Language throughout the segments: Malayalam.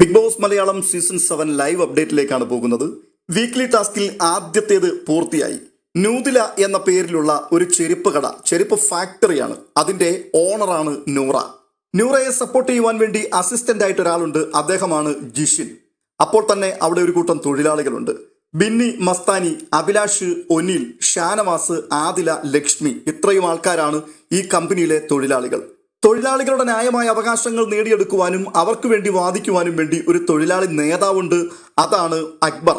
Big boss Malayalam season seven live അപ്ഡേറ്റിലേക്കാണ് പോകുന്നത്. വീക്ക്ലി ടാസ്കിൽ ആദ്യത്തേത് പൂർത്തിയായി. നൂതില എന്ന പേരിലുള്ള ഒരു ചെരുപ്പ് കട ചെരുപ്പ് ഫാക്ടറിയാണ്. അതിന്റെ ഓണറാണ് നൂറ. നൂറയെ സപ്പോർട്ട് ചെയ്യുവാൻ വേണ്ടി അസിസ്റ്റന്റ് ആയിട്ട് ഒരാളുണ്ട് അദ്ദേഹമാണ് ജിഷിൻ. അപ്പോൾ തന്നെ അവിടെ ഒരു കൂട്ടം തൊഴിലാളികളുണ്ട്. ബിന്നി മസ്താനി അഭിലാഷ് ഒനിൽ ഷാനവാസ് ആദില ലക്ഷ്മി ഇത്രയും ആൾക്കാരാണ് ഈ കമ്പനിയിലെ തൊഴിലാളികൾ. തൊഴിലാളികളുടെ ന്യായമായ അവകാശങ്ങൾ നേടിയെടുക്കുവാനും അവർക്ക് വേണ്ടി വാദിക്കുവാനും വേണ്ടി ഒരു തൊഴിലാളി നേതാവുണ്ട്. അതാണ് അക്ബർ.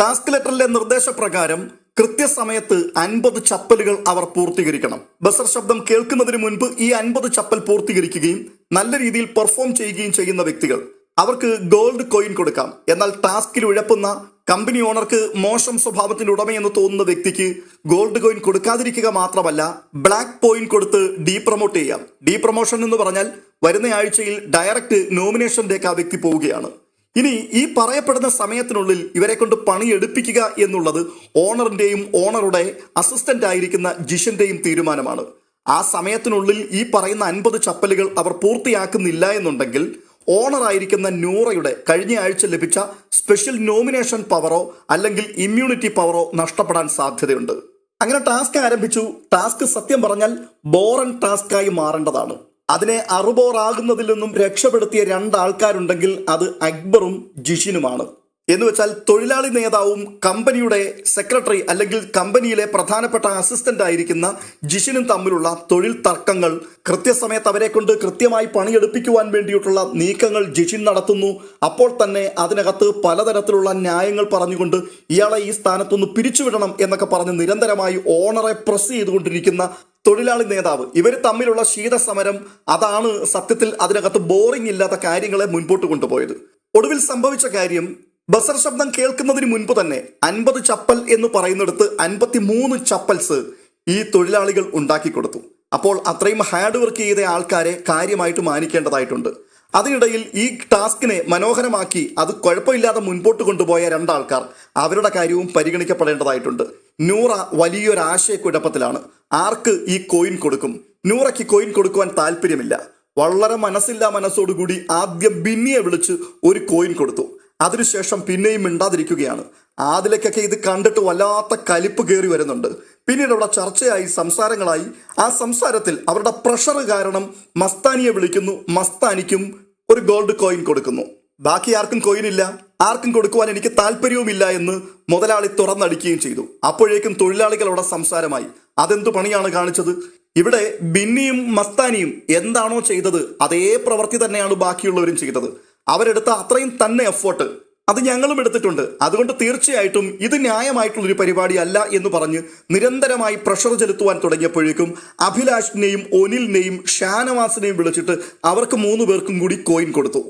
ടാസ്ക് ലെറ്ററിലെ നിർദ്ദേശപ്രകാരം കൃത്യസമയത്ത് അൻപത് ചപ്പലുകൾ അവർ പൂർത്തീകരിക്കണം. ബസർ ശബ്ദം കേൾക്കുന്നതിന് മുൻപ് ഈ അൻപത് ചപ്പൽ പൂർത്തീകരിക്കുകയും നല്ല രീതിയിൽ പെർഫോം ചെയ്യുകയും ചെയ്യുന്ന വ്യക്തികൾ. അവർക്ക് ഗോൾഡ് കോയിൻ കൊടുക്കാം. എന്നാൽ ടാസ്കിൽ ഉഴപ്പുന്ന കമ്പനി ഓണർക്ക് മോശം സ്വഭാവത്തിന്റെ ഉടമയെന്ന് തോന്നുന്ന വ്യക്തിക്ക് ഗോൾഡ് കോയിൻ കൊടുക്കാതിരിക്കുക മാത്രമല്ല ബ്ലാക്ക് പോയിന്റ് കൊടുത്ത് ഡീ പ്രൊമോട്ട് ചെയ്യാം. ഡീ പ്രൊമോഷൻ എന്ന് പറഞ്ഞാൽ വരുന്ന ആഴ്ചയിൽ ഡയറക്റ്റ് നോമിനേഷനിലേക്ക് ആ വ്യക്തി പോവുകയാണ്. ഇനി ഈ പറയപ്പെടുന്ന സമയത്തിനുള്ളിൽ ഇവരെ കൊണ്ട് പണിയെടുപ്പിക്കുക എന്നുള്ളത് ഓണറിന്റെയും ഓണറുടെ അസിസ്റ്റന്റ് ആയിരിക്കുന്ന ജിഷന്റെയും തീരുമാനമാണ്. ആ സമയത്തിനുള്ളിൽ ഈ പറയുന്ന അൻപത് ചപ്പലുകൾ അവർ പൂർത്തിയാക്കുന്നില്ല എന്നുണ്ടെങ്കിൽ ഓണറായിരിക്കുന്ന നൂറയുടെ കഴിഞ്ഞ ആഴ്ച ലഭിച്ച സ്പെഷ്യൽ നോമിനേഷൻ പവറോ അല്ലെങ്കിൽ ഇമ്മ്യൂണിറ്റി പവറോ നഷ്ടപ്പെടാൻ സാധ്യതയുണ്ട്. അങ്ങനെ ടാസ്ക് ആരംഭിച്ചു. ടാസ്ക് സത്യം പറഞ്ഞാൽ ബോറൻ ടാസ്ക്കായി മാറേണ്ടതാണ്. അതിനെ അറുബോറാകുന്നതിൽ നിന്നും രക്ഷപ്പെടുത്തിയ രണ്ടാൾക്കാരുണ്ടെങ്കിൽ അത് അക്ബറും ജിഷിനുമാണ്. എന്ന് വെച്ചാൽ തൊഴിലാളി നേതാവും കമ്പനിയുടെ സെക്രട്ടറി അല്ലെങ്കിൽ കമ്പനിയിലെ പ്രധാനപ്പെട്ട അസിസ്റ്റന്റ് ആയിരിക്കുന്ന ജിഷിനും തമ്മിലുള്ള തൊഴിൽ തർക്കങ്ങൾ കൃത്യസമയത്ത് അവരെ കൊണ്ട് കൃത്യമായി പണിയെടുപ്പിക്കുവാൻ വേണ്ടിയിട്ടുള്ള നീക്കങ്ങൾ ജിഷിൻ നടത്തുന്നു. അപ്പോൾ തന്നെ അതിനകത്ത് പലതരത്തിലുള്ള ന്യായങ്ങൾ പറഞ്ഞുകൊണ്ട് ഇയാളെ ഈ സ്ഥാനത്തുനിന്ന് പിരിച്ചുവിടണം എന്നൊക്കെ പറഞ്ഞ് നിരന്തരമായി ഓണറെ പ്രസ് ചെയ്തുകൊണ്ടിരിക്കുന്ന തൊഴിലാളി നേതാവ്. ഇവർ തമ്മിലുള്ള ശീതസമരം അതാണ് സത്യത്തിൽ അതിനകത്ത് ബോറിംഗ് ഇല്ലാത്ത കാര്യങ്ങളെ മുൻപോട്ട് കൊണ്ടുപോയത്. ഒടുവിൽ സംഭവിച്ച കാര്യം ബസർ ശബ്ദം കേൾക്കുന്നതിന് മുൻപ് തന്നെ അൻപത് ചപ്പൽ എന്ന് പറയുന്നിടത്ത് അൻപത്തി മൂന്ന് ചപ്പൽസ് ഈ തൊഴിലാളികൾ ഉണ്ടാക്കി കൊടുത്തു. അപ്പോൾ അത്രയും ഹാർഡ് വർക്ക് ചെയ്ത ആൾക്കാരെ കാര്യമായിട്ട് മാനിക്കേണ്ടതായിട്ടുണ്ട്. അതിനിടയിൽ ഈ ടാസ്കിനെ മനോഹരമാക്കി അത് കുഴപ്പമില്ലാതെ മുൻപോട്ട് കൊണ്ടുപോയ രണ്ടാൾക്കാർ അവരുടെ കാര്യവും പരിഗണിക്കപ്പെടേണ്ടതായിട്ടുണ്ട്. നൂറ വലിയൊരു ആശയക്കുഴപ്പത്തിലാണ് ആർക്ക് ഈ കോയിൻ കൊടുക്കും? നൂറയ്ക്ക് കോയിൻ കൊടുക്കുവാൻ താല്പര്യമില്ല. വളരെ മനസ്സില്ലാ മനസ്സോടുകൂടി ആദ്യം ബിന്നിയെ വിളിച്ച് ഒരു കോയിൻ കൊടുത്തു. അതിനുശേഷം പിന്നെയും മിണ്ടാതിരിക്കുകയാണ്. ആദിലേക്കൊക്കെ ഇത് കണ്ടിട്ട് വല്ലാത്ത കലിപ്പ് കയറി വരുന്നുണ്ട്. പിന്നീട് അവിടെ ചർച്ചയായി സംസാരങ്ങളായി. ആ സംസാരത്തിൽ അവരുടെ പ്രഷർ കാരണം മസ്താനിയെ വിളിക്കുന്നു. മസ്താനിക്കും ഒരു ഗോൾഡ് കോയിൻ കൊടുക്കുന്നു. ബാക്കി ആർക്കും കോയിൻ ഇല്ല. ആർക്കും കൊടുക്കുവാൻ എനിക്ക് താല്പര്യവുമില്ല എന്ന് മുതലാളി തുറന്നടിക്കുകയും ചെയ്തു. അപ്പോഴേക്കും തൊഴിലാളികളുടെ സംസാരമായി. അതെന്തു പണിയാണ് കാണിച്ചത്? ഇവിടെ ബിന്നിയും മസ്താനിയും എന്താണോ ചെയ്തത്? അതേ പ്രവൃത്തി തന്നെയാണ് ബാക്കിയുള്ളവരും ചെയ്തത്. അവരെടുത്ത അത്രയും തന്നെ എഫേർട്ട് അത് ഞങ്ങളും എടുത്തിട്ടുണ്ട്. അതുകൊണ്ട് തീർച്ചയായിട്ടും ഇത് ന്യായമായിട്ടുള്ളൊരു പരിപാടിയല്ല എന്ന് പറഞ്ഞ് നിരന്തരമായി പ്രഷർ ചെലുത്തുവാൻ തുടങ്ങിയപ്പോഴേക്കും അഭിലാഷിനെയും ഒനിലിനെയും ഷാനവാസിനെയും വിളിച്ചിട്ട് അവർക്ക് മൂന്ന് പേർക്കും കൂടി കോയിൻ കൊടുത്തു.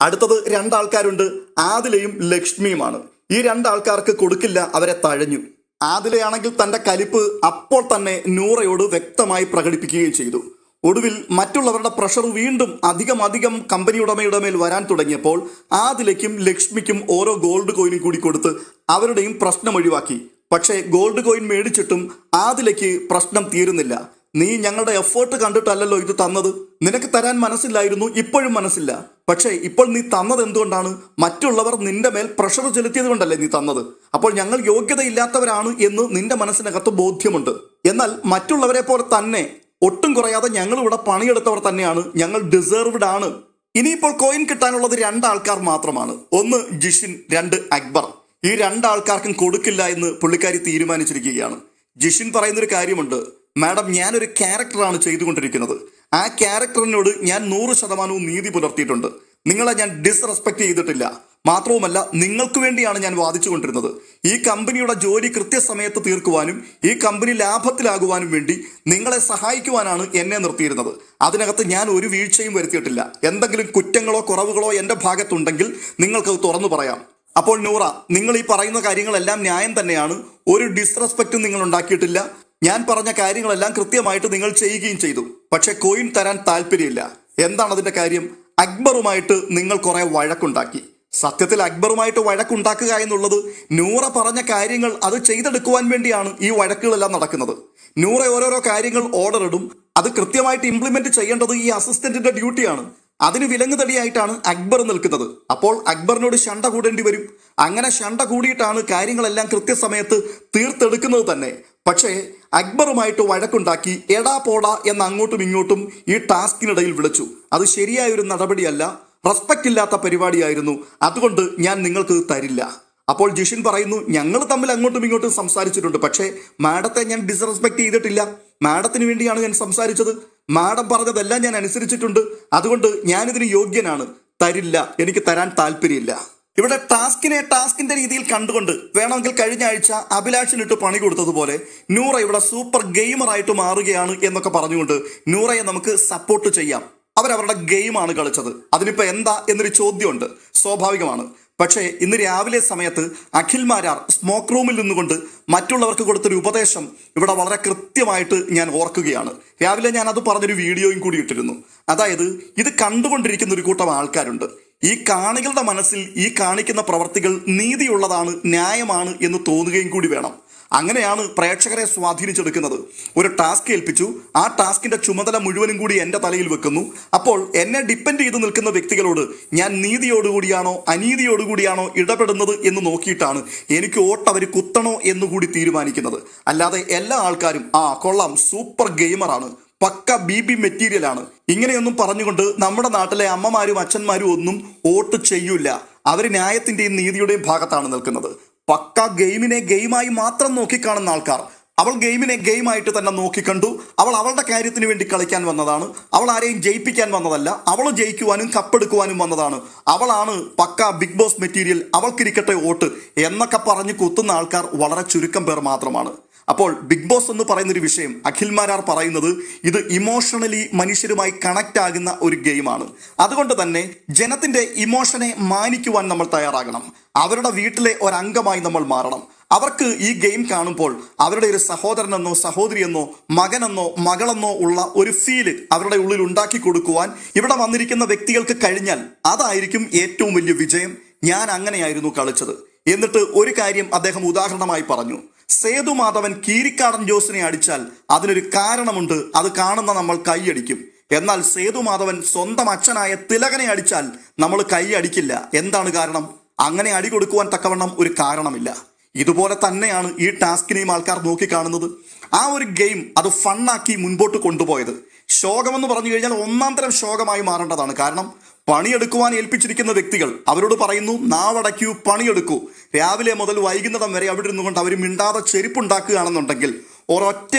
അടുത്തത് രണ്ടാൾക്കാരുണ്ട്. ആദിലയും ലക്ഷ്മിയുമാണ്. ഈ രണ്ടാൾക്കാർക്ക് കൊടുക്കില്ല അവരെ തഴഞ്ഞു. ആദിലയാണെങ്കിൽ തന്റെ കലിപ്പ് അപ്പോൾ തന്നെ നൂറയോട് വ്യക്തമായി പ്രകടിപ്പിക്കുകയും ചെയ്തു. ഒടുവിൽ മറ്റുള്ളവരുടെ പ്രഷർ വീണ്ടും അധികം അധികം കമ്പനി ഉടമയുടെ മേൽ വരാൻ തുടങ്ങിയപ്പോൾ ആദിലയ്ക്കും ലക്ഷ്മിക്കും ഓരോ ഗോൾഡ് കോയിനും കൂടി കൊടുത്ത് അവരുടെയും പ്രശ്നം ഒഴിവാക്കി. പക്ഷേ ഗോൾഡ് കോയിൻ മേടിച്ചിട്ടും ആദിലയ്ക്ക് പ്രശ്നം തീരുന്നില്ല. നീ ഞങ്ങളുടെ എഫേർട്ട് കണ്ടിട്ടല്ലല്ലോ ഇത് തന്നത്? നിനക്ക് തരാൻ മനസ്സില്ലായിരുന്നു ഇപ്പോഴും മനസ്സില്ല. പക്ഷേ ഇപ്പോൾ നീ തന്നത് എന്തുകൊണ്ടാണ്? മറ്റുള്ളവർ നിന്റെ മേൽ പ്രഷർ ചെലുത്തിയത് കൊണ്ടല്ലേ നീ തന്നത്. അപ്പോൾ ഞങ്ങൾ യോഗ്യതയില്ലാത്തവരാണ് എന്ന് നിന്റെ മനസ്സിനകത്ത് ബോധ്യമുണ്ട്. എന്നാൽ മറ്റുള്ളവരെ പോലെ തന്നെ ഒട്ടും കുറയാതെ ഞങ്ങൾ ഇവിടെ പണിയെടുത്തവർ തന്നെയാണ്. ഞങ്ങൾ ഡിസേർവ്ഡ് ആണ്. ഇനിയിപ്പോൾ കോയിൻ കിട്ടാനുള്ളത് രണ്ടാൾക്കാർ മാത്രമാണ്. ഒന്ന് ജിഷിൻ രണ്ട് അക്ബർ. ഈ രണ്ടാൾക്കാർക്കും കൊടുക്കില്ല എന്ന് പുള്ളിക്കാരി തീരുമാനിച്ചിരിക്കുകയാണ്. ജിഷിൻ പറയുന്നൊരു കാര്യമുണ്ട്. മാഡം ഞാനൊരു ക്യാരക്ടറാണ് ചെയ്തുകൊണ്ടിരിക്കുന്നത്. ആ ക്യാരക്ടറിനോട് ഞാൻ നൂറ് ശതമാനവും നീതി പുലർത്തിയിട്ടുണ്ട്. നിങ്ങളെ ഞാൻ ഡിസ്റെസ്പെക്ട് ചെയ്തിട്ടില്ല. മാത്രവുമല്ല നിങ്ങൾക്ക് വേണ്ടിയാണ് ഞാൻ വാദിച്ചുകൊണ്ടിരുന്നത്. ഈ കമ്പനിയുടെ ജോലി കൃത്യസമയത്ത് തീർക്കുവാനും ഈ കമ്പനി ലാഭത്തിലാകുവാനും വേണ്ടി നിങ്ങളെ സഹായിക്കുവാനാണ് എന്നെ നിർത്തിയിരുന്നത്. അതിനകത്ത് ഞാൻ ഒരു വീഴ്ചയും വരുത്തിയിട്ടില്ല. എന്തെങ്കിലും കുറ്റങ്ങളോ കുറവുകളോ എന്റെ ഭാഗത്തുണ്ടെങ്കിൽ നിങ്ങൾക്കത് തുറന്നു പറയാം. അപ്പോൾ നൂറ നിങ്ങൾ ഈ പറയുന്ന കാര്യങ്ങളെല്ലാം ന്യായം തന്നെയാണ്. ഒരു ഡിസ്റെസ്പെക്റ്റും നിങ്ങൾ ഉണ്ടാക്കിയിട്ടില്ല. ഞാൻ പറഞ്ഞ കാര്യങ്ങളെല്ലാം കൃത്യമായിട്ട് നിങ്ങൾ ചെയ്യുകയും ചെയ്തു. പക്ഷെ കോയിൻ തരാൻ താല്പര്യമില്ല. എന്താണ് അതിന്റെ കാര്യം? അക്ബറുമായിട്ട് നിങ്ങൾ കുറേ വഴക്കുണ്ടാക്കി. സത്യത്തിൽ അക്ബറുമായിട്ട് വഴക്കുണ്ടാക്കുക എന്നുള്ളത് നൂറ പറഞ്ഞ കാര്യങ്ങൾ അത് ചെയ്തെടുക്കുവാൻ വേണ്ടിയാണ് ഈ വഴക്കുകളെല്ലാം നടക്കുന്നത്. നൂറ ഓരോരോ കാര്യങ്ങൾ ഓർഡർ ഇടും. അത് കൃത്യമായിട്ട് ഇംപ്ലിമെന്റ് ചെയ്യേണ്ടത് ഈ അസിസ്റ്റന്റിന്റെ ഡ്യൂട്ടിയാണ് അതിന് വിലങ്ങുതടിയായിട്ടാണ് അക്ബർ നിൽക്കുന്നത്. അപ്പോൾ അക്ബറിനോട് ശണ്ട കൂടേണ്ടി വരും. അങ്ങനെ ശണ്ട കൂടിയിട്ടാണ് കാര്യങ്ങളെല്ലാം കൃത്യസമയത്ത് തീർത്തെടുക്കുന്നത് തന്നെ. പക്ഷേ അക്ബറുമായിട്ട് വഴക്കുണ്ടാക്കി എടാ പോടാ എന്ന് അങ്ങോട്ടും ഇങ്ങോട്ടും ഈ ടാസ്കിനിടയിൽ വിളിച്ചു. അത് ശരിയായ ഒരു നടപടിയല്ല. റെസ്പെക്റ്റ് ഇല്ലാത്ത പരിപാടിയായിരുന്നു. അതുകൊണ്ട് ഞാൻ നിങ്ങൾക്ക് തരില്ല. അപ്പോൾ ജിഷിൻ പറയുന്നു ഞങ്ങൾ തമ്മിൽ അങ്ങോട്ടും ഇങ്ങോട്ടും സംസാരിച്ചിട്ടുണ്ട്. പക്ഷേ മാഡത്തെ ഞാൻ ഡിസ്റെസ്പെക്ട് ചെയ്തിട്ടില്ല. മാഡത്തിന് വേണ്ടിയാണ് ഞാൻ സംസാരിച്ചത്. മാഡം പറഞ്ഞതെല്ലാം ഞാൻ അനുസരിച്ചിട്ടുണ്ട്. അതുകൊണ്ട് ഞാനിതിന് യോഗ്യനാണ്. തരില്ല. എനിക്ക് തരാൻ താല്പര്യമില്ല. ഇവിടെ ടാസ്കിനെ ടാസ്കിന്റെ രീതിയിൽ കണ്ടുകൊണ്ട് വേണമെങ്കിൽ കഴിഞ്ഞ ആഴ്ച അഭിലാഷിനിട്ട് പണി കൊടുത്തതുപോലെ നൂറ ഇവിടെ സൂപ്പർ ഗെയിമറായിട്ട് മാറുകയാണ് എന്നൊക്കെ പറഞ്ഞുകൊണ്ട് നൂറയെ നമുക്ക് സപ്പോർട്ട് ചെയ്യാം. അവരവരുടെ ഗെയിമാണ് കളിച്ചത്. അതിനിപ്പോൾ എന്താ എന്നൊരു ചോദ്യമുണ്ട്. സ്വാഭാവികമാണ്. പക്ഷേ ഇന്ന് രാവിലെ സമയത്ത് അഖിൽ മാരാർ സ്മോക്ക് റൂമിൽ നിന്നുകൊണ്ട് മറ്റുള്ളവർക്ക് കൊടുത്തൊരു ഉപദേശം ഇവിടെ വളരെ കൃത്യമായിട്ട് ഞാൻ ഓർക്കുകയാണ്. രാവിലെ ഞാൻ അത് പറഞ്ഞൊരു വീഡിയോയും കൂടി ഇട്ടിരുന്നു. അതായത് ഇത് കണ്ടുകൊണ്ടിരിക്കുന്ന ഒരു കൂട്ടം ആൾക്കാരുണ്ട്. ഈ കാണികളുടെ മനസ്സിൽ ഈ കാണിക്കുന്ന പ്രവർത്തികൾ നീതിയുള്ളതാണ് ന്യായമാണ് എന്ന് തോന്നുകയും കൂടി വേണം. അങ്ങനെയാണ് പ്രേക്ഷകരെ സ്വാധീനിച്ചെടുക്കുന്നത്. ഒരു ടാസ്ക് ഏൽപ്പിച്ചു. ആ ടാസ്കിന്റെ ചുമതല മുഴുവനും കൂടി എന്റെ തലയിൽ വെക്കുന്നു. അപ്പോൾ എന്നെ ഡിപ്പെൻഡ് ചെയ്ത് നിൽക്കുന്ന വ്യക്തികളോട് ഞാൻ നീതിയോടുകൂടിയാണോ അനീതിയോടുകൂടിയാണോ ഇടപെടുന്നത് എന്ന് നോക്കിയിട്ടാണ് എനിക്ക് വോട്ട് അവർ കുത്തണോ എന്നുകൂടി തീരുമാനിക്കുന്നത്. അല്ലാതെ എല്ലാ ആൾക്കാരും ആ കൊള്ളാം സൂപ്പർ ഗെയിമറാണ് പക്ക ബി ബി മെറ്റീരിയലാണ് ഇങ്ങനെയൊന്നും പറഞ്ഞുകൊണ്ട് നമ്മുടെ നാട്ടിലെ അമ്മമാരും അച്ഛന്മാരും ഒന്നും വോട്ട് ചെയ്യൂല. അവർ ന്യായത്തിന്റെയും നീതിയുടെയും ഭാഗത്താണ് നിൽക്കുന്നത്. പക്ക ഗെയിമിനെ ഗെയിമായി മാത്രം നോക്കിക്കാണുന്ന ആൾക്കാർ. അവൾ ഗെയിമിനെ ഗെയിമായിട്ട് തന്നെ നോക്കിക്കണ്ടു. അവൾ അവളുടെ കാര്യത്തിന് വേണ്ടി കളിക്കാൻ വന്നതാണ്. അവൾ ആരെയും ജയിപ്പിക്കാൻ വന്നതല്ല. അവൾ ജയിക്കുവാനും കപ്പെടുക്കുവാനും വന്നതാണ്. അവളാണ് പക്ക ബിഗ് ബോസ് മെറ്റീരിയൽ അവൾക്കിരിക്കട്ടെ വോട്ട് എന്നൊക്കെ പറഞ്ഞ് കുത്തുന്ന ആൾക്കാർ വളരെ ചുരുക്കം പേർ മാത്രമാണ്. അപ്പോൾ ബിഗ് ബോസ് എന്ന് പറയുന്ന ഒരു വിഷയം അഖിൽമാരാർ പറയുന്നത് ഇത് ഇമോഷണലി മനുഷ്യരുമായി കണക്ട് ആകുന്ന ഒരു ഗെയിമാണ്. അതുകൊണ്ട് തന്നെ ജനത്തിന്റെ ഇമോഷനെ മാനിക്കുവാൻ നമ്മൾ തയ്യാറാകണം. അവരുടെ വീട്ടിലെ ഒരംഗമായി നമ്മൾ മാറണം. അവർക്ക് ഈ ഗെയിം കാണുമ്പോൾ അവരുടെ ഒരു സഹോദരനെന്നോ സഹോദരിയെന്നോ മകനെന്നോ മകളെന്നോ ഉള്ള ഒരു ഫീൽ അവരുടെ ഉള്ളിൽ ഉണ്ടാക്കി കൊടുക്കുവാൻ ഇവിടെ വന്നിരിക്കുന്ന വ്യക്തികൾക്ക് കഴിഞ്ഞാൽ അതായിരിക്കും ഏറ്റവും വലിയ വിജയം. ഞാൻ അങ്ങനെയായിരുന്നു കളിച്ചത്. എന്നിട്ട് ഒരു കാര്യം അദ്ദേഹം ഉദാഹരണമായി പറഞ്ഞു. സേതുമാധവൻ കീരിക്കാടൻ ജോസിനെ അടിച്ചാൽ അതിനൊരു കാരണമുണ്ട്. അത് കാണുന്ന നമ്മൾ കൈയടിക്കും. എന്നാൽ സേതുമാധവൻ സ്വന്തം അച്ഛനായ തിലകനെ അടിച്ചാൽ നമ്മൾ കൈയടിക്കില്ല എന്താണ് കാരണം? അങ്ങനെ അടി കൊടുക്കുവാൻ തക്കവണ്ണം ഒരു കാരണമില്ല. ഇതുപോലെ തന്നെയാണ് ഈ ടാസ്കിനെയും ആൾക്കാർ നോക്കിക്കാണുന്നത്. ആ ഒരു ഗെയിം അത് ഫണ്ണാക്കി മുൻപോട്ട് കൊണ്ടുപോയത്. ശോകമെന്ന് പറഞ്ഞു കഴിഞ്ഞാൽ ഒന്നാം തരം ശോകമായി മാറേണ്ടതാണ്. കാരണം പണിയെടുക്കുവാൻ ഏൽപ്പിച്ചിരിക്കുന്ന വ്യക്തികൾ അവരോട് പറയുന്നു നാവടയ്ക്കൂ പണിയെടുക്കൂ. രാവിലെ മുതൽ വൈകുന്നേരം വരെ അവിടെ ഇരുന്നുകൊണ്ട് അവർ മിണ്ടാതെ ചെരുപ്പുണ്ടാക്കുകയാണെന്നുണ്ടെങ്കിൽ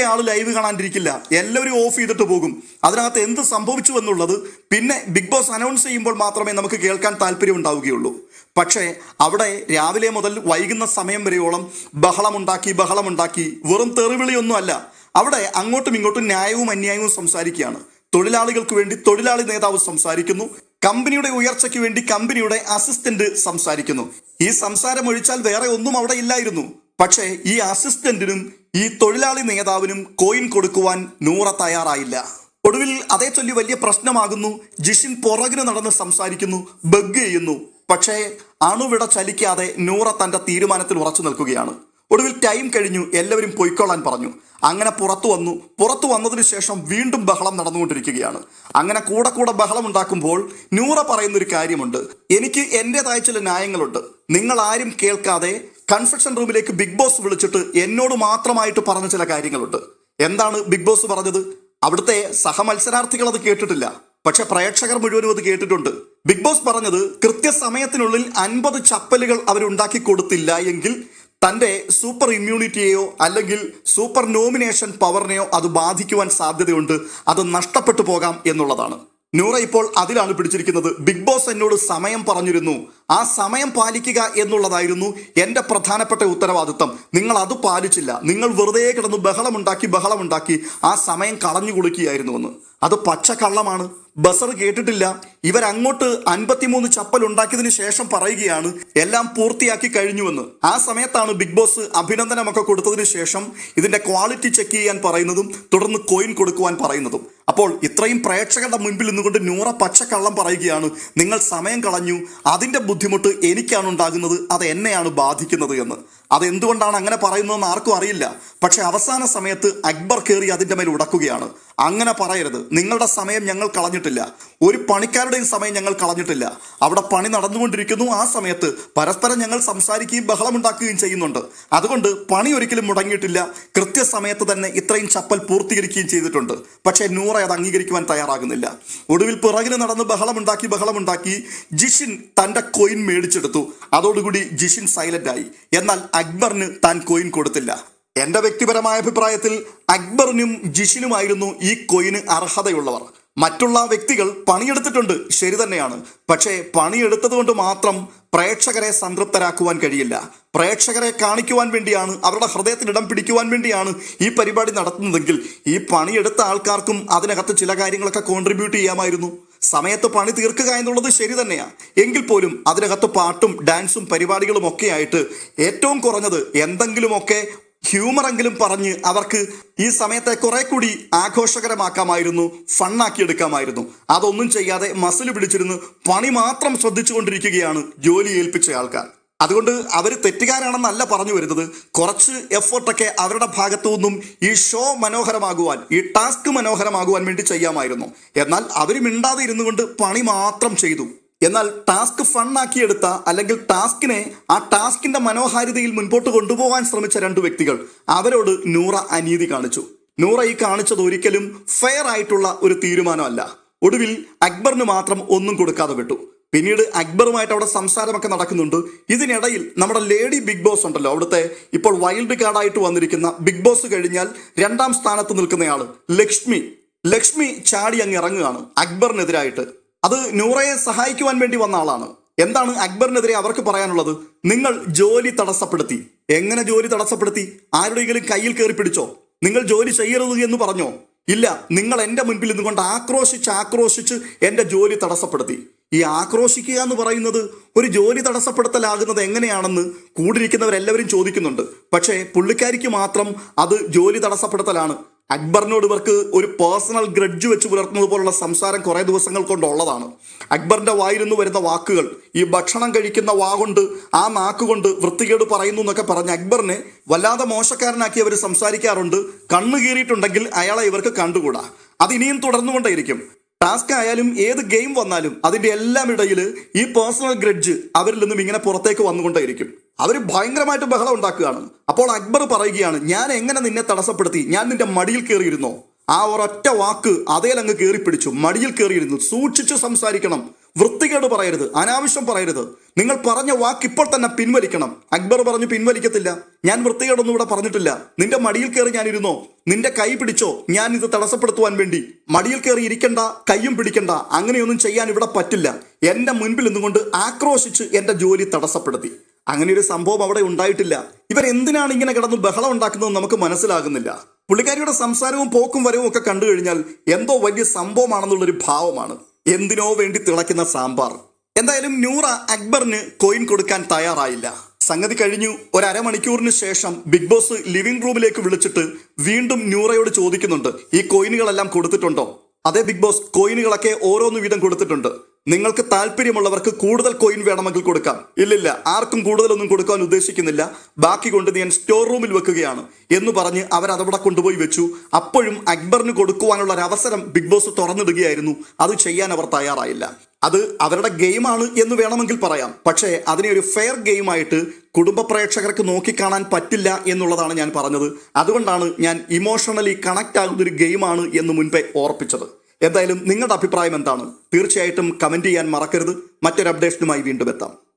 ആൾ ലൈവ് കാണാണ്ടിരിക്കില്ല എല്ലാവരും ഓഫ് ചെയ്തിട്ട് പോകും. അതിനകത്ത് എന്ത് സംഭവിച്ചു എന്നുള്ളത് പിന്നെ ബിഗ് ബോസ് അനൗൺസ് ചെയ്യുമ്പോൾ മാത്രമേ നമുക്ക് കേൾക്കാൻ താല്പര്യം ഉണ്ടാവുകയുള്ളൂ. പക്ഷേ അവിടെ രാവിലെ മുതൽ വൈകുന്ന സമയം വരെയോളം ബഹളമുണ്ടാക്കി ബഹളമുണ്ടാക്കി വെറും തെറിവിളിയൊന്നുമല്ല. അവിടെ അങ്ങോട്ടും ഇങ്ങോട്ടും ന്യായവും അന്യായവും സംസാരിക്കുകയാണ്. തൊഴിലാളികൾക്ക് വേണ്ടി തൊഴിലാളി നേതാവ് സംസാരിക്കുന്നു. കമ്പനിയുടെ ഉയർച്ചയ്ക്ക് വേണ്ടി കമ്പനിയുടെ അസിസ്റ്റന്റ് സംസാരിക്കുന്നു. ഈ സംസാരം ഒഴിച്ചാൽ വേറെ ഒന്നും അവിടെ ഇല്ലായിരുന്നു. പക്ഷേ ഈ അസിസ്റ്റന്റിനും ഈ തൊഴിലാളി നേതാവിനും കോയിൻ കൊടുക്കുവാൻ നൂറ തയ്യാറായില്ല. ഒടുവിൽ അതേ ചൊല്ലി വലിയ പ്രശ്നമാകുന്നു. ജിഷിൻ പുറകിന് നടന്ന് സംസാരിക്കുന്നു ബഗ് ചെയ്യുന്നു. പക്ഷേ അണുവിട ചലിക്കാതെ നൂറ തന്റെ തീരുമാനത്തിൽ ഉറച്ചു നിൽക്കുകയാണ്. ഒടുവിൽ ടൈം കഴിഞ്ഞു എല്ലാവരും പൊയ്ക്കൊള്ളാൻ പറഞ്ഞു. അങ്ങനെ പുറത്തു വന്നു. പുറത്തു വന്നതിന് ശേഷം വീണ്ടും ബഹളം നടന്നുകൊണ്ടിരിക്കുകയാണ്. അങ്ങനെ കൂടെ കൂടെ ബഹളം ഉണ്ടാക്കുമ്പോൾ നൂറ പറയുന്നൊരു കാര്യമുണ്ട്. എനിക്ക് എന്റെതായ ചില ന്യായങ്ങളുണ്ട്. നിങ്ങൾ ആരും കേൾക്കാതെ കൺഫെഷൻ റൂമിലേക്ക് ബിഗ് ബോസ് വിളിച്ചിട്ട് എന്നോട് മാത്രമായിട്ട് പറഞ്ഞ ചില കാര്യങ്ങളുണ്ട്. എന്താണ് ബിഗ് ബോസ് പറഞ്ഞത്? അവിടുത്തെ സഹമത്സരാർത്ഥികൾ അത് കേട്ടിട്ടില്ല. പക്ഷെ പ്രേക്ഷകർ മുഴുവനും അത് കേട്ടിട്ടുണ്ട്. ബിഗ് ബോസ് പറഞ്ഞത് കൃത്യസമയത്തിനുള്ളിൽ അൻപത് ചപ്പലുകൾ അവരുണ്ടാക്കി കൊടുത്തില്ല എങ്കിൽ തന്റെ സൂപ്പർ ഇമ്മ്യൂണിറ്റിയെയോ അല്ലെങ്കിൽ സൂപ്പർ നോമിനേഷൻ പവറിനെയോ അത് ബാധിക്കുവാൻ സാധ്യതയുണ്ട്. അത് നഷ്ടപ്പെട്ടു പോകാം എന്നുള്ളതാണ്. നൂറ ഇപ്പോൾ അതിലാണ് പിടിച്ചിരിക്കുന്നത്. ബിഗ് ബോസ് എന്നോട് സമയം പറഞ്ഞിരുന്നു. ആ സമയം പാലിക്കുക എന്നുള്ളതായിരുന്നു എന്റെ പ്രധാനപ്പെട്ട ഉത്തരവാദിത്തം. നിങ്ങൾ അത് പാലിച്ചില്ല. നിങ്ങൾ വെറുതെ കിടന്ന് ബഹളമുണ്ടാക്കി ബഹളമുണ്ടാക്കി ആ സമയം കളഞ്ഞു കൊടുക്കുകയായിരുന്നുവെന്ന് അത് പച്ചക്കള്ളമാണ്. ബസർ കേട്ടിട്ടില്ല. ഇവരങ്ങോട്ട് അൻപത്തിമൂന്ന് ചപ്പൽ ഉണ്ടാക്കിയതിന് ശേഷം പറയുകയാണ് എല്ലാം പൂർത്തിയാക്കി കഴിഞ്ഞുവെന്ന്. ആ സമയത്താണ് ബിഗ് ബോസ് അഭിനന്ദനമൊക്കെ കൊടുത്തതിന് ശേഷം ഇതിന്റെ ക്വാളിറ്റി ചെക്ക് ചെയ്യാൻ പറയുന്നതും തുടർന്ന് കോയിൻ കൊടുക്കുവാൻ പറയുന്നതും. അപ്പോൾ ഇത്രയും പ്രേക്ഷകരുടെ മുൻപിൽ നിന്നുകൊണ്ട് നൂറ പച്ചക്കള്ളം പറയുകയാണ്. നിങ്ങൾ സമയം കളഞ്ഞു. അതിന്റെ ബുദ്ധിമുട്ട് എനിക്കാണ് ഉണ്ടാകുന്നത്. അത് എന്നെയാണ് ബാധിക്കുന്നത് എന്ന്. അതെന്തുകൊണ്ടാണ് അങ്ങനെ പറയുന്നതെന്ന് ആർക്കും അറിയില്ല. പക്ഷേ അവസാന സമയത്ത് അക്ബർ കയറി അതിന്റെ മേൽ ഉടക്കുകയാണ്. അങ്ങനെ പറയരുത്. നിങ്ങളുടെ സമയം ഞങ്ങൾ കളഞ്ഞിട്ടില്ല. ഒരു പണിക്കാരുടെയും സമയം ഞങ്ങൾ കളഞ്ഞിട്ടില്ല. അവിടെ പണി നടന്നുകൊണ്ടിരിക്കുന്നു. ആ സമയത്ത് പരസ്പരം ഞങ്ങൾ സംസാരിക്കുകയും ബഹളമുണ്ടാക്കുകയും ചെയ്യുന്നുണ്ട്. അതുകൊണ്ട് പണി ഒരിക്കലും മുടങ്ങിയിട്ടില്ല. കൃത്യസമയത്ത് തന്നെ ഇത്രയും ചപ്പൽ പൂർത്തീകരിക്കുകയും ചെയ്തിട്ടുണ്ട്. പക്ഷേ നൂറ അത് അംഗീകരിക്കുവാൻ തയ്യാറാകുന്നില്ല. ഒടുവിൽ പിറകിന് നടന്ന് ബഹളമുണ്ടാക്കി ബഹളമുണ്ടാക്കി ജിഷിൻ തന്റെ കോയിൻ മേടിച്ചെടുത്തു. അതോടുകൂടി ജിഷിൻ സൈലന്റ് ആയി. എന്നാൽ അക്ബറിന് താൻ കോയിൻ കൊടുത്തില്ല. എന്റെ വ്യക്തിപരമായ അഭിപ്രായത്തിൽ അക്ബറിനും ജിഷിനുമായിരുന്നു ഈ കോയിന് അർഹതയുള്ളവർ. മറ്റുള്ള വ്യക്തികൾ പണിയെടുത്തിട്ടുണ്ട്. ശരി തന്നെയാണ്. പക്ഷേ പണിയെടുത്തതുകൊണ്ട് മാത്രം പ്രേക്ഷകരെ സംതൃപ്തരാക്കുവാൻ കഴിയില്ല. പ്രേക്ഷകരെ കാണിക്കുവാൻ വേണ്ടിയാണ് അവരുടെ ഹൃദയത്തിൽ ഇടം പിടിക്കുവാൻ വേണ്ടിയാണ് ഈ പരിപാടി നടത്തുന്നതെങ്കിൽ ഈ പണിയെടുത്ത ആൾക്കാർക്കും അതിനകത്ത് ചില കാര്യങ്ങളൊക്കെ കോൺട്രിബ്യൂട്ട് ചെയ്യാമായിരുന്നു. സമയത്ത് പണി തീർക്കുക എന്നുള്ളത് ശരി തന്നെയാണ് എങ്കിൽ പോലും അതിനകത്ത് പാട്ടും ഡാൻസും പരിപാടികളും ഒക്കെ ആയിട്ട് ഏറ്റവും കുറഞ്ഞത് എന്തെങ്കിലുമൊക്കെ ഹ്യൂമറെങ്കിലും പറഞ്ഞ് അവർക്ക് ഈ സമയത്തെ കുറെ കൂടി ആഘോഷകരമാക്കാമായിരുന്നു ഫണ്ണാക്കിയെടുക്കാമായിരുന്നു. അതൊന്നും ചെയ്യാതെ മസിൽ പിടിച്ചിരുന്ന് പണി മാത്രം ശ്രദ്ധിച്ചുകൊണ്ടിരിക്കുകയാണ് ജോലി ഏൽപ്പിച്ച ആൾക്കാർ. അതുകൊണ്ട് അവർ തെറ്റുകാരാണെന്നല്ല പറഞ്ഞു വരുന്നത്. കുറച്ച് എഫേർട്ടൊക്കെ അവരുടെ ഭാഗത്തു നിന്നും ഈ ഷോ മനോഹരമാകുവാൻ ഈ ടാസ്ക് മനോഹരമാകുവാൻ വേണ്ടി ചെയ്യാമായിരുന്നു. എന്നാൽ അവർ മിണ്ടാതെ ഇരുന്നു കൊണ്ട് പണി മാത്രം ചെയ്തു. എന്നാൽ ടാസ്ക് ഫണ്ണാക്കിയെടുത്ത അല്ലെങ്കിൽ ടാസ്കിനെ ആ ടാസ്കിന്റെ മനോഹാരിതയിൽ മുൻപോട്ട് കൊണ്ടുപോകാൻ ശ്രമിച്ച രണ്ട് വ്യക്തികൾ. അവരോട് നൂറ അനീതി കാണിച്ചു. നൂറ ഈ കാണിച്ചത് ഒരിക്കലും ഫെയർ ആയിട്ടുള്ള ഒരു തീരുമാനമല്ല. ഒടുവിൽ അക്ബറിന് മാത്രം ഒന്നും കൊടുക്കാതെ വിട്ടു. പിന്നീട് അക്ബറുമായിട്ട് അവിടെ സംസാരമൊക്കെ നടക്കുന്നുണ്ട്. ഇതിനിടയിൽ നമ്മുടെ ലേഡി ബിഗ് ബോസ് ഉണ്ടല്ലോ. അവിടുത്തെ ഇപ്പോൾ വൈൽഡ് കാർഡായിട്ട് വന്നിരിക്കുന്ന ബിഗ് ബോസ് കഴിഞ്ഞാൽ രണ്ടാം സ്ഥാനത്ത് നിൽക്കുന്നയാൾ ലക്ഷ്മി. ലക്ഷ്മി ചാടി അങ്ങ് ഇറങ്ങുകയാണ് അക്ബറിനെതിരായിട്ട്. അത് നൂറയെ സഹായിക്കുവാൻ വേണ്ടി വന്ന ആളാണ്. എന്താണ് അക്ബറിനെതിരെ അവർക്ക് പറയാനുള്ളത്? നിങ്ങൾ ജോലി തടസ്സപ്പെടുത്തി. എങ്ങനെ ജോലി തടസ്സപ്പെടുത്തി? ആരുടെയെങ്കിലും കയ്യിൽ കയറി പിടിച്ചോ? നിങ്ങൾ ജോലി ചെയ്യരുത് എന്ന് പറഞ്ഞോ? ഇല്ല നിങ്ങൾ എന്റെ മുൻപിൽ നിന്നുകൊണ്ട് ആക്രോശിച്ച് ആക്രോശിച്ച് എന്റെ ജോലി തടസ്സപ്പെടുത്തി. ഈ ആക്രോശിക്കുക എന്ന് പറയുന്നത് ഒരു ജോലി തടസ്സപ്പെടുത്തലാകുന്നത് എങ്ങനെയാണെന്ന് കൂടിയിരിക്കുന്നവരെല്ലാവരും ചോദിക്കുന്നുണ്ട്. പക്ഷേ പുള്ളിക്കാരിക്ക് മാത്രം അത് ജോലി തടസ്സപ്പെടുത്തലാണ്. അക്ബറിനോട് ഇവർക്ക് ഒരു പേഴ്സണൽ ഗ്രഡ്ജ് വെച്ച് പുലർത്തുന്നത് പോലുള്ള സംസാരം കുറേ ദിവസങ്ങൾ കൊണ്ടുള്ളതാണ്. അക്ബറിന്റെ വായിൽ നിന്ന് വരുന്ന വാക്കുകൾ ഈ ഭക്ഷണം കഴിക്കുന്ന വാ കൊണ്ട് ആ നാക്കുകൊണ്ട് വൃത്തികേട് പറയുന്നു എന്നൊക്കെ പറഞ്ഞ് അക്ബറിനെ വല്ലാതെ മോശക്കാരനാക്കി അവർ സംസാരിക്കാറുണ്ട്. കണ്ണു കീറിയിട്ടുണ്ടെങ്കിൽ അയാളെ ഇവർക്ക് കണ്ടുകൂടാ. അത് ഇനിയും തുടർന്നുകൊണ്ടേയിരിക്കും. ടാസ്ക് ആയാലും ഏത് ഗെയിം വന്നാലും അതിന്റെ എല്ലാം ഇടയിൽ ഈ പേഴ്സണൽ ഗ്രഡ്ജ് അവരിൽ നിന്നും ഇങ്ങനെ പുറത്തേക്ക് വന്നുകൊണ്ടേയിരിക്കും. അവർ ഭയങ്കരമായിട്ട് ബഹളം ഉണ്ടാക്കുകയാണ്. അപ്പോൾ അക്ബർ പറയുകയാണ് ഞാൻ എങ്ങനെ നിന്നെ തടസ്സപ്പെടുത്തി? ഞാൻ നിന്റെ മടിയിൽ കയറിയിരുന്നോ? ആ ഒരൊറ്റ വാക്ക് അതേലങ്ങ് കയറി പിടിച്ചു മടിയിൽ കയറിയിരുന്നു. സൂക്ഷിച്ചു സംസാരിക്കണം. വൃത്തികേട് പറയരുത്. അനാവശ്യം പറയരുത്. നിങ്ങൾ പറഞ്ഞ വാക്ക് ഇപ്പോൾ തന്നെ പിൻവലിക്കണം. അക്ബർ പറഞ്ഞു പിൻവലിക്കത്തില്ല. ഞാൻ വൃത്തികേടൊന്നും ഇവിടെ പറഞ്ഞിട്ടില്ല. നിന്റെ മടിയിൽ കയറി ഞാൻ ഇരുന്നോ നിന്റെ കൈ പിടിച്ചോ? ഞാൻ ഇത് തടസ്സപ്പെടുത്തുവാൻ വേണ്ടി. മടിയിൽ കയറി ഇരിക്കണ്ട കൈയും പിടിക്കണ്ട. അങ്ങനെയൊന്നും ചെയ്യാൻ ഇവിടെ പറ്റില്ല. എന്റെ മുൻപിൽ നിന്നുകൊണ്ട് ആക്രോശിച്ച് എന്റെ ജോലി തടസ്സപ്പെടുത്തി. അങ്ങനെ ഒരു സംഭവം അവിടെ ഉണ്ടായിട്ടില്ല. ഇവർ എന്തിനാണ് ഇങ്ങനെ കിടന്ന് ബഹളം ഉണ്ടാക്കുന്നത് നമുക്ക് മനസ്സിലാകുന്നില്ല. പുള്ളിക്കാരിയുടെ സംസാരവും പോക്കും വരവും ഒക്കെ കണ്ടു കഴിഞ്ഞാൽ എന്തോ വലിയ സംഭവമാണെന്നുള്ളൊരു ഭാവമാണ്. എന്തിനോ വേണ്ടി തിളയ്ക്കുന്ന സാമ്പാർ. എന്തായാലും നൂറ അക്ബറിന് കോയിൻ കൊടുക്കാൻ തയ്യാറായില്ല. സംഗതി കഴിഞ്ഞു. ഒരു അരമണിക്കൂറിന് ശേഷം ബിഗ് ബോസ് ലിവിംഗ് റൂമിലേക്ക് വിളിച്ചിട്ട് വീണ്ടും നൂറയോട് ചോദിക്കുന്നുണ്ട് ഈ കോയിനുകളെല്ലാം കൊടുത്തിട്ടുണ്ടോ? അതേ ബിഗ് ബോസ് കോയിനുകളൊക്കെ ഓരോന്ന് വീതം കൊടുത്തിട്ടുണ്ട്. നിങ്ങൾക്ക് താല്പര്യമുള്ളവർക്ക് കൂടുതൽ കോയിൻ വേണമെങ്കിൽ കൊടുക്കാം. ഇല്ലില്ല ആർക്കും കൂടുതലൊന്നും കൊടുക്കാൻ ഉദ്ദേശിക്കുന്നില്ല. ബാക്കി കൊണ്ട് ഞാൻ സ്റ്റോർ റൂമിൽ വെക്കുകയാണ് എന്ന് പറഞ്ഞ് അവർ അതവിടെ കൊണ്ടുപോയി വെച്ചു. അപ്പോഴും അക്ബറിന് കൊടുക്കുവാനുള്ള ഒരു അവസരം ബിഗ് ബോസ് തുറന്നിടുകയായിരുന്നു. അത് ചെയ്യാൻ അവർ തയ്യാറായില്ല. അത് അവരുടെ ഗെയിമാണ് എന്ന് വേണമെങ്കിൽ പറയാം. പക്ഷേ അതിനെ ഒരു ഫെയർ ഗെയിമായിട്ട് കുടുംബ പ്രേക്ഷകർക്ക് നോക്കിക്കാണാൻ പറ്റില്ല എന്നുള്ളതാണ് ഞാൻ പറഞ്ഞത്. അതുകൊണ്ടാണ് ഞാൻ ഇമോഷണലി കണക്ട് ആകുന്ന ഒരു ഗെയിമാണ് എന്ന് മുൻപേ ഓർപ്പിച്ചത്. എന്തായാലും നിങ്ങളുടെ അഭിപ്രായം എന്താണ്? തീർച്ചയായിട്ടും കമന്റ് ചെയ്യാൻ മറക്കരുത്. മറ്റൊരു അപ്ഡേഷനുമായി വീണ്ടും എത്താം.